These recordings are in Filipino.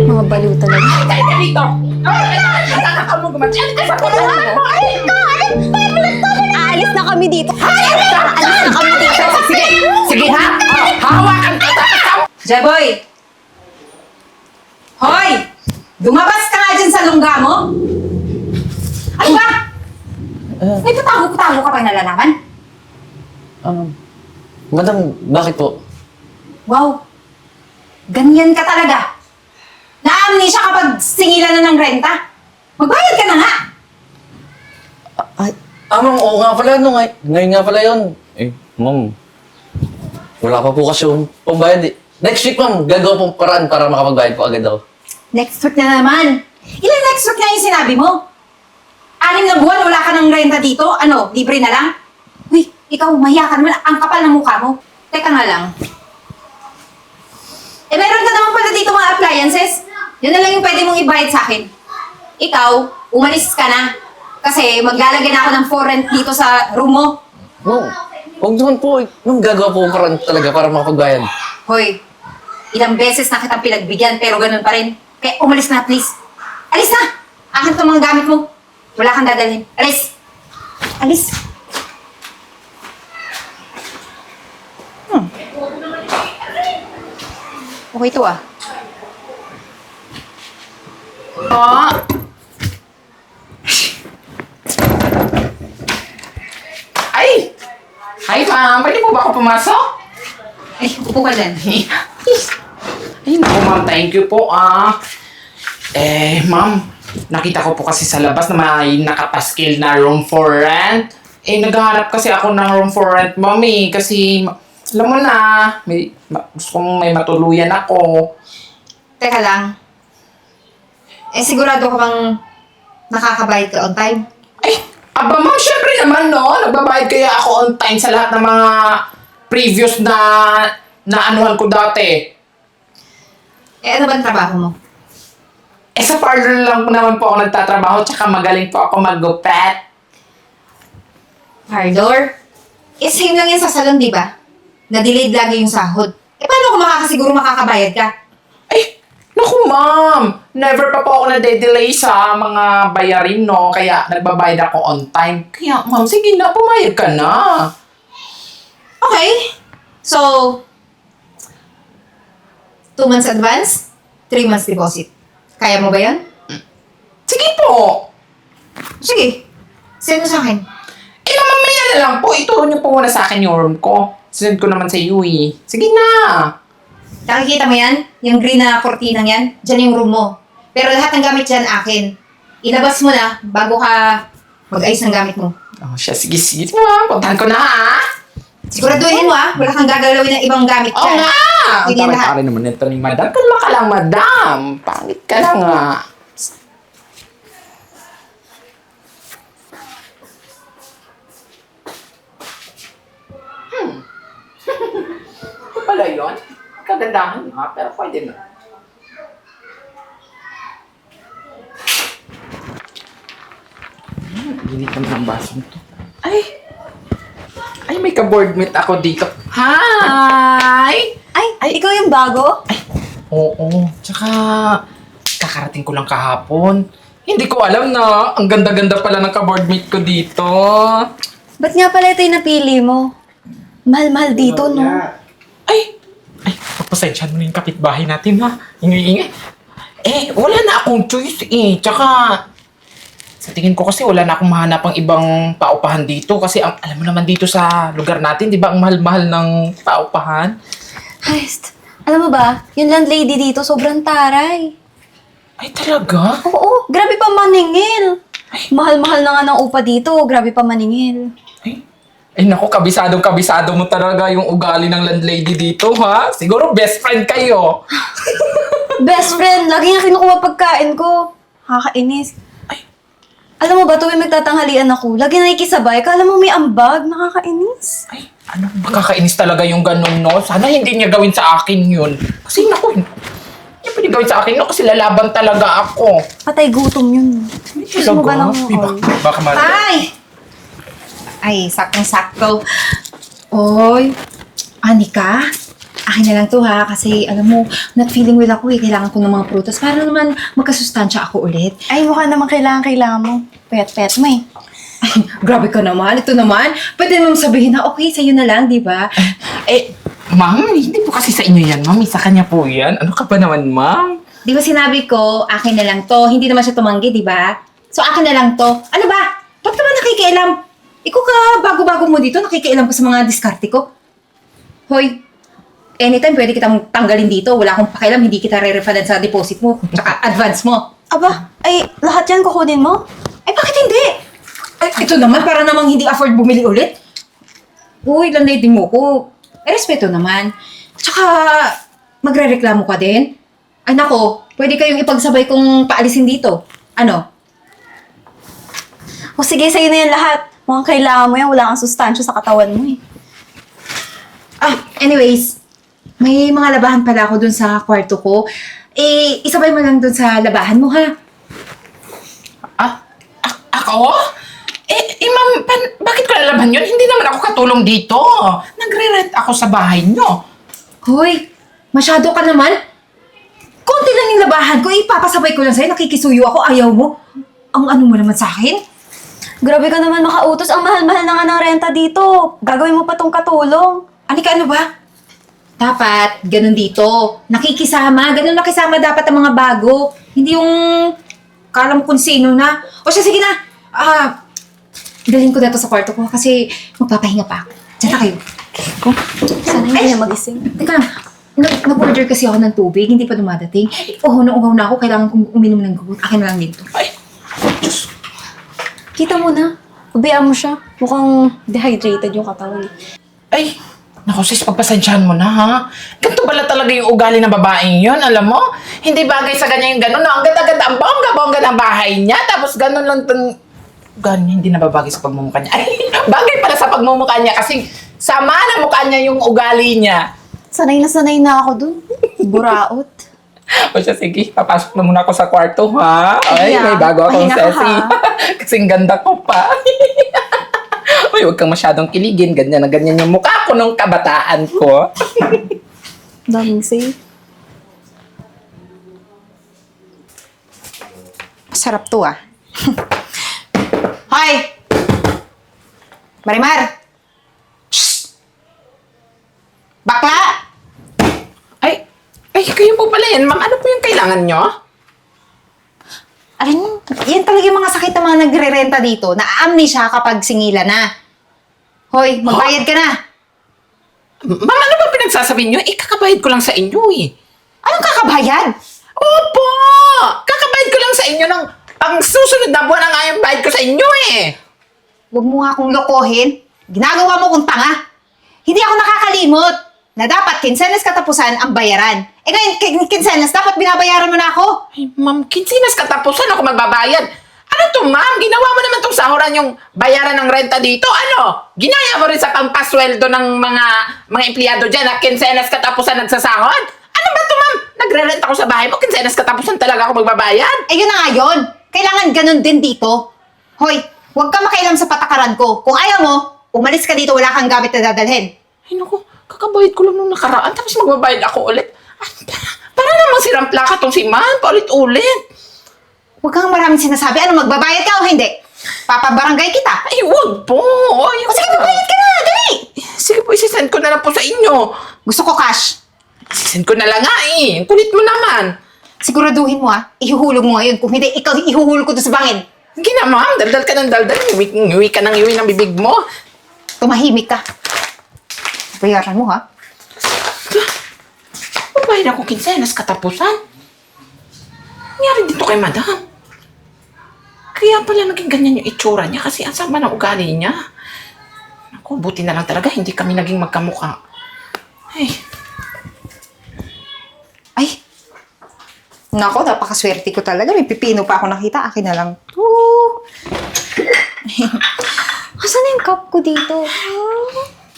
Mga baliw talaga. Ay, ka dito! Nakakakal mo gumatyan ka sa kulungan mo! Aalis na kami dito. Aalis na kami dito. Sige, sige ha? Hawakan ka Jeboy! Hoy! Lumabas ka nga dyan sa lungga mo! Ano ba? May patago-patago ka pa nalalaman? Um, madam, bakit po? Wow! Ganyan ka talaga! Naamnesia kapag singilan na ng renta! Magbayad ka na nga! Ay, ah, ma'am, oo nga pala, no, ngay- ngayon nga pala yun. Eh, ma'am, wala pa po kasi yung pambayad eh. Next week, ma'am, gagawa pong paraan para makapagbayad po agad ako. Next week na naman! Ilang next week na yung sinabi mo? Anim na buwan, wala ka ng renta dito? Ano, libre na lang? Ikaw, mahiya ka naman. Ang kapal ng mukha mo. Teka nga lang. Eh, meron ka naman pala dito mga appliances. Yun na lang yung pwede mong ibayad sa akin. Ikaw, umalis ka na. Kasi maglalagay na ako ng for rent dito sa room mo. Ma'am, huwag naman po. Ma'am, gagawa po ng paraan talaga para makapagbayad. Hoy, ilang beses na kitang pinagbigyan pero ganun pa rin. Kaya umalis na please. Alis na! Akin itong mga gamit mo. Wala kang dadalhin. Alis! Alis! Okay to ah. Po. Ay! Hi, ma'am. Pwede po ba ako pumasok? Ay, upo ka dyan. Ay, naku, ma'am. Thank you po, ah. Eh, ma'am. Nakita ko po kasi sa labas na may nakapaskil na room for rent. Eh, naghahanap kasi ako ng room for rent, ma'am, eh. Kasi, alam mo na, may, ma- gusto kong may matuluyan ako. Teka lang. Eh, sigurado ka bang nakakabayad ka on time? Ay, aba ma'am, syempre naman, no? Nagbabayad kaya ako on time sa lahat ng mga previous na naanuhan ko dati. Eh, ano ba ang trabaho mo? Eh, sa parlor lang naman po ako nagtatrabaho, tsaka magaling po ako mag-gupet. Parlor? Eh, same lang yan sa salon, di ba? Na-delayed lagi yung sahod. Eh, paano kung makakasiguro makakabayad ka? Ay, naku ma'am, never pa po ako na-delay sa mga bayarin, no? Kaya nagbabayad ako on time. Kaya ma'am, sige na, pumayag ka na. Okay. So, two months advance, three months deposit. Kaya mo ba yan? Sige po. Sige. Send mo sa akin. Eh, mamaya na lang po. Ituro niyo po muna sa akin yung room ko. Send ko naman sa iyo eh. Sige na. Nakikita mo yan? Yung green na kortinang yan? Diyan yung room mo. Pero lahat ng gamit dyan akin. Ilabas mo na bago ka mag-ayos ng gamit mo. Oh, siya, sige, sige. Ma'am, puntahan ko na ha. Siguraduhin mo ah, wala kang gagalawin ng ibang gamit Oo dyan. nga! Ang Sige lahat. pangit naman nito ni Madam. Kalma ka lang, Madam. Pangit ka lang nga. Pala yun. Kagandahan nga, pero pwede na. Hmm, Ginit naman ang baso nito. Ay! Ay, may ka-board meet ako dito. Hi! Ay, ikaw yung bago? Oo. Tsaka, kakarating ko lang kahapon. Hindi ko alam na ang ganda-ganda pala ng ka-board meet ko dito. Ba't nga pala ito yung napili mo? Mahal-mahal dito, no? Ay! Ay, pagpasensyahan mo na yung kapitbahay natin ha. Ingay-ingay. Eh, wala na akong choice eh. Tsaka, sa tingin ko kasi wala na akong mahanap ang ibang paupahan dito. Kasi ang, alam mo naman dito sa lugar natin, di ba, ang mahal-mahal ng paupahan. Ay, st- alam mo ba, yung landlady dito sobrang taray. Ay, talaga? Oo, grabe pa maningil. Mahal-mahal na nga ng upa dito, grabe pa maningil. Ay, ay naku, kabisadong kabisado mo talaga yung ugali ng landlady dito, ha? Siguro best friend kayo. Best friend, lagi nga kinukuha pagkain ko. Nakakainis. Ay. Alam mo ba, tuwing magtatanghalian ako, lagi nakikisabay. Kala mo may ambag, nakakainis. Ay, ano, makakainis talaga yung ganun, no? Sana hindi niya gawin sa akin yun. Kasi naku, hindi niya pwede gawin sa akin, no? Kasi lalaban talaga ako. Patay gutom yun. Gusto mo ba ng Ay, baka, baka. Ay! Ay, saktong-sakto. Oy, Anika, akin na lang to ha, kasi alam mo, not feeling well ako eh. Kailangan ko ng mga prutas para naman magkasustansya ako ulit. Ay, mukha naman kailangan, kailangan mo. Pet-pet mo eh. Ay, grabe ka naman. Ito naman, pwede naman sabihin na okay, sa'yo na lang, di ba? Eh, ma'am, hindi po kasi sa inyo yan, ma'am. Sa kanya po yan. Ano ka ba naman, ma'am? Di ba sinabi ko, akin na lang to. Hindi naman siya tumanggi, di ba? So, akin na lang to. Ano ba? Ba't naman nakikialam? Ikaw ka, bago-bago mo dito, nakikialam ka sa mga diskarte ko. Hoy, anytime pwede kitang tanggalin dito. Wala akong pakialam, hindi kita re-refundan sa deposit mo. Tsaka advance mo. Aba, ay, lahat yan kukunin mo? Ay, bakit hindi? Ay, ito naman, para namang hindi afford bumili ulit. Uy, landdating mo ko. Eh, respeto naman. Tsaka, magre-reklamo ka din. Ay, nako, pwede kayong ipagsabay kung paalisin dito. Ano? O sige, sa'yo na yan lahat. Mukhang kailangan mo yan. Wala kang sustansya sa katawan mo eh. Ah, anyways, may mga labahan pala ako dun sa kwarto ko. Eh, isabay mo lang dun sa labahan mo, ha? Ah, a- ako? Eh, eh ma'am, pan- bakit ko lalaban yun? Hindi naman ako katulong dito. Nagre-rent ako sa bahay nyo. Hoy, masyado ka naman. Konti lang yung labahan ko, ipapasabay ko lang sa'yo. Nakikisuyo ako, ayaw mo. Ang ano mo naman sa akin? Grabe ka naman makautos. Ang mahal-mahal na nga ng renta dito. Gagawin mo pa tong katulong. Anika, ano ba? Dapat, ganun dito. Nakikisama. Ganun nakisama dapat ang mga bago. Hindi yung kala mo kung sino na. O siya, sige na. Ah, dalhin ko na to sa kwarto ko kasi magpapahinga pa ako. Diyan na kayo. Sana hindi na magising. Teka lang, nag- nag-order kasi ako ng tubig, hindi pa dumadating. Oh, nung uhaw na ako, kailangan kong uminom ng gamot. Akin na lang dito. Kita mo na. Ubiyan mo siya. Mukhang dehydrated yung katawan. ay, naku sis, pagpasensyahan mo na ha. Ganito pala talaga yung ugali ng babaeng yon alam mo? Hindi bagay sa kanya yung gano'n. No? Ang ganda-ganda, ang bongga-bongga ng bahay niya. Tapos gano'n lang tong... Gano'n, hindi na babagay sa pagmumukha niya. Ay, bagay pala sa pagmumukha niya kasi sama na mukha niya yung ugali niya. Sanay na sanay na ako dun. Buraot. O siya, sige, papasok na muna ako sa kwarto, ha? Ay, Ay, may bago akong pahinga sesi. Kasing ganda ko pa. Uy, huwag kang masyadong kiligin. Ganyan na ganyan yung mukha ko nung kabataan ko. Daming say. Sarap to ah. Hoy! Marimar! Shh! Bakla! Ay, ay, kayo po pala yan. Ma'am, ano po yung kailangan nyo? Mo, yan talaga yung mga sakit ng mga nagre-renta dito. Na-amnesia kapag singila na. Hoy, magbayad ka na. Ma'am, ano ba pinagsasabi nyo? Eh, kakabayad ko lang sa inyo eh. Anong kakabayad? Opo! Kakabayad ko lang sa inyo ng pang susunod na buwan ang ayang bayad ko sa inyo eh. Huwag mo nga akong lokohin. Ginagawa mo kong tanga. Hindi ako nakakalimot na dapat kinsenas katapusan ang bayaran. Eh ngayon, kin- kinsenas, dapat binabayaran mo na ako. Ay, ma'am, kinsinas katapusan ako magbabayad. Ano to, ma'am? Ginawa mo naman tong sahuran yung bayaran ng renta dito. Ano? Ginaya mo rin sa pampasweldo ng mga mga empleyado dyan na kinsenas katapusan nagsasahod? Ano ba to, ma'am? Nagre-rent ako sa bahay mo, kinsenas katapusan talaga ako magbabayad. Eh yun na nga yun. Kailangan ganun din dito. Hoy, huwag ka makailam sa patakaran ko. Kung ayaw mo, umalis ka dito, wala kang gamit na dadalhin. Ay, naku, kakabayad ko lang nung nakaraan, tapos magbabayad ako ulit. Ay, para, namang sirang plaka tong si ma'am, paulit-ulit. Huwag kang maraming sinasabi. Ano, magbabayad ka o hindi? Papabarangay kita. Ay, wag po. Ay, O sige, magbayad ka na. Dali. Sige po, isisend ko na lang po sa inyo. Gusto ko cash. Isisend ko na lang nga eh. Kulit mo naman. Siguraduhin mo ah. Ihuhulog mo ngayon. Kung hindi, ikaw ihuhulog ko doon sa bangin. Sige na, ma'am. Daldal ka ng daldal. Iwi, iwi ka ng iwi ng bibig mo. Tumahimik ka. Bayaran mo ha. Babayad ako kinsenas katapusan. Nangyari dito kay madam. Kaya pala naging ganyan yung itsura niya kasi ang sama ng ugali niya. Ako, buti na lang talaga hindi kami naging magkamukha. Ay, Ay. Nako, napakaswerte ko talaga. May pipino pa ako nakita. Akin na lang. to. Asan na yung cup ko dito?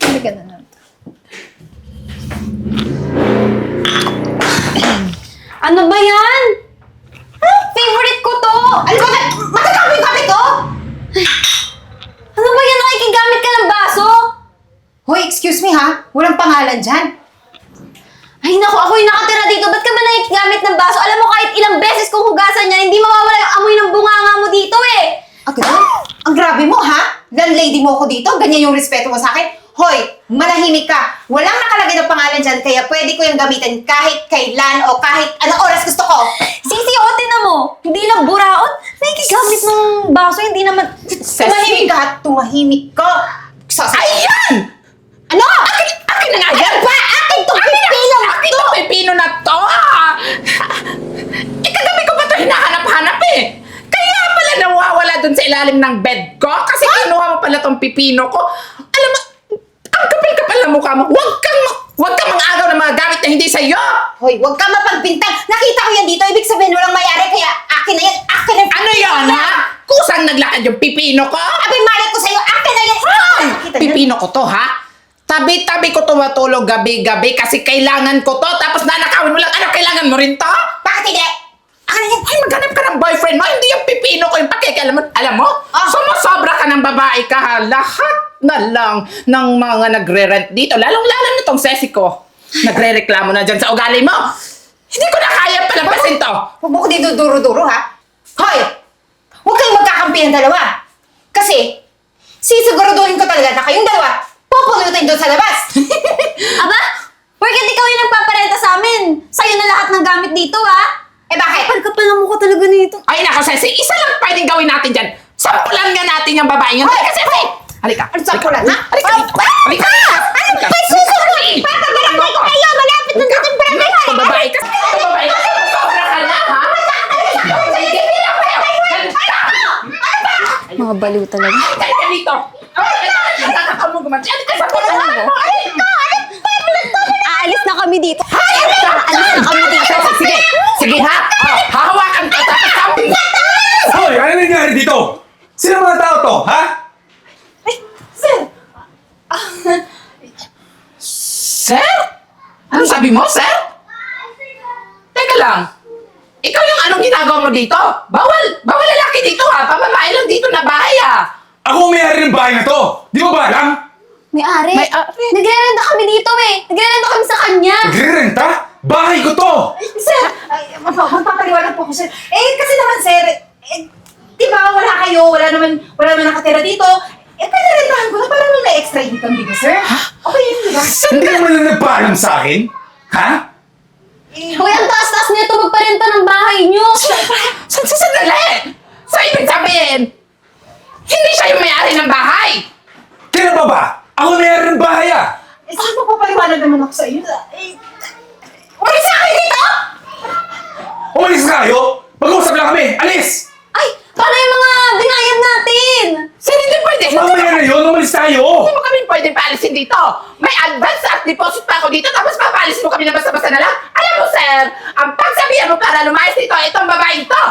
Talaga na lang. Ano ba yan? Ah, favorite ko to! Ano ba? Kapit ko! Ano ba yan? Nakikigamit ka ng baso? Hoy, excuse me ha, walang pangalan dyan. Ay naku, ako yung nakatira dito. Ba't ka ba gamit ng baso? Alam mo, kahit ilang beses kong hugasan yan, hindi mawawala yung amoy ng bunganga mo dito eh. Ah, ganun? Ang grabe mo ha? Landlady mo ako dito, ganyan yung respeto mo sa akin. Hoy, manahimik ka. Walang nakalagay ng pangalan dyan, kaya pwede ko yung gamitin kahit kailan o kahit anong oras gusto ko. Sisiotin na mo. Hindi lang buraot. Nakikigamit ng baso, hindi naman... Tumahimik ka, tumahimik ka. Sas- Ayan! Ano? Akin, akin na nga yan! Ba? Akin tong pipino na Akin to, pipino na to! ah! Eh, kagabi ko pa to hinahanap-hanap eh! Kaya pala nawawala dun sa ilalim ng bed ko kasi kinuha mo pala tong pipino ko. Alam mo, ang kapal-kapal na mukha mo. Huwag kang, huwag kang mang-agaw ng mga gamit na hindi sa'yo! Hoy, huwag ka mapagbintang. Nakita ko yan dito, ibig sabihin walang mayari, kaya akin na yan, akin na Ano yon ha? Kusang naglakad yung pipino ko? Abay, malay ko sa'yo, akin na yan. Nakita niyo? Pipino ko to, ha? Tabi-tabi ko tumatulog gabi-gabi kasi kailangan ko to. Tapos nanakawin mo lang, ano, kailangan mo rin to? Bakit hindi? Akin na yan. Ay, maghanap ka ng boyfriend mo. Hindi yung pipino ko yung pakikialam mo. Alam mo, Ah. sumusobra ka ng babae ka, ha? Lahat na lang ng mga nagre-rent dito. Lalong-lalo na tong sesi ko. Nagre-reklamo na dyan sa ugali mo. Hindi ko na kaya palampasin to. Huwag mo ko dito duro-duro, ha? Hoy! Huwag kayong magkakampi ng dalawa. Kasi, sisiguraduhin ko talaga na kayong dalawa pupulutin doon sa labas. Aba, porket ikaw yung nagpaparenta sa amin. Sa'yo na lahat ng gamit dito, ha? eh bakit? Kapal-kapal ang mukha talaga nito. Ay, nako, Sesi. Isa lang pwedeng gawin natin dyan. Sampulan nga natin yung babae yun. Halika, Sesi! Halika. Ano sampulan, ha? Halika dito. Halika. Ano May susunod! Papabarangay ko kayo! Malapit na natin barangay! Ito babae ka. Ito babae ka. Sobra ka na, ha? Mga baliw talaga. Halika dito. Nakakakaw mo gumanti. Halika sa puno. Halika. Aalis na kami dito. Aalis na kami dito. Sige. Sige, ha? Oh, hahawakan kami. Hoy, ano nangyari dito? Sino mga tao to, ha? Sir! Sir? Ano sabi mo, sir? Teka lang. Ikaw yung anong ginagawa mo dito? Bawal, bawal lalaki dito ha. Pamamae lang dito na bahay ha. Ako ang may-ari ng bahay na to. Di mo ba alam? May-ari. May-ari? Nagre-renta kami dito, eh. Nagre-renta kami sa kanya. Nagrerenta? Bahay ko to! Sir! Ay, mapa- magpapaliwanag po ako, sir. Eh, kasi naman, sir, eh, di ba wala kayo, wala naman, wala naman nakatira dito. Eh, pinarentahan ko na para nung na-extra income, di ba, sir? Okay yun, di ba? Hindi mo na nagpaalam sa akin? Ha? Hoy, ang taas-taas nito magparenta ng bahay niyo. Sa sa sandali! So, ibig sabihin, hindi siya yung may-ari ng bahay. Kailan pa ba? Ako may-ari ng bahay ah! Eh, sino papaliwanag naman ako sa iyo? Eh, Umalis na kayo dito! Umalis na kayo! Mag-usap lang kami! Alis! Ay, paano yung mga binayad natin? Sir, hindi pwede. Hindi Mamaya na yun, umalis tayo! mo kami paalisin dito. May advance at deposit pa ako dito, tapos papaalisin mo kami na basta-basta na lang. Alam mo, sir, ang pagsabihan mo para lumayas dito, itong babae ito.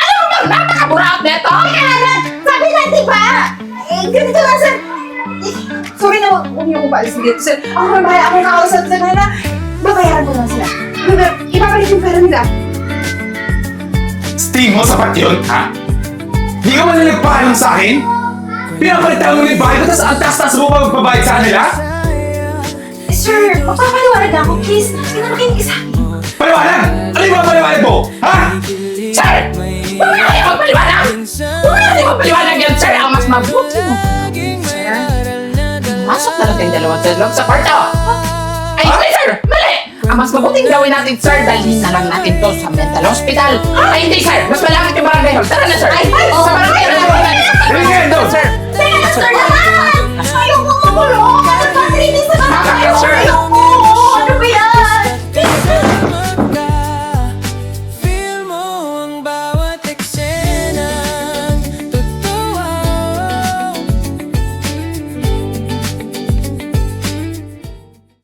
Alam mo ba, napakaburaot na ito. kaya na, sabi na, di ba? Eh, ganito lang, sir. Eh, sorry na, huwag niyo ko paalisin dito, sir. Ako na bahay, ako na nakausap sa kanila. Babayaran ko lang sila. Baba- Ibabalik yung pera nila. Sting mo, sapat yun, ha? Di ka man na nagpaalam sa akin? Pinapalitan mo na yung bahay ko, tapos ang taas-taas mo pa magbabayad sa kanila? Eh, sir, magpapaliwanag na ako, please. Hindi na makinig sa akin. Paliwanag! Ano yung mga paliwanag mo? Ha? Sir, huwag na kayo magpaliwanag. Huwag na kayo magpaliwanag yan, sir. Ang mas mabuti mo. Sir, masok na lang tayong dalawang sa loob sa kwarto. Ay, hindi, sir. Mali. Ang mas mabuting gawin natin, sir, dalhin na lang natin to sa mental hospital. Ay, hindi, sir. Mas malapit yung barangay hall. Tara na, sir. Ay, Sir, naman! Ayoko makulong! Ano ba? Sir,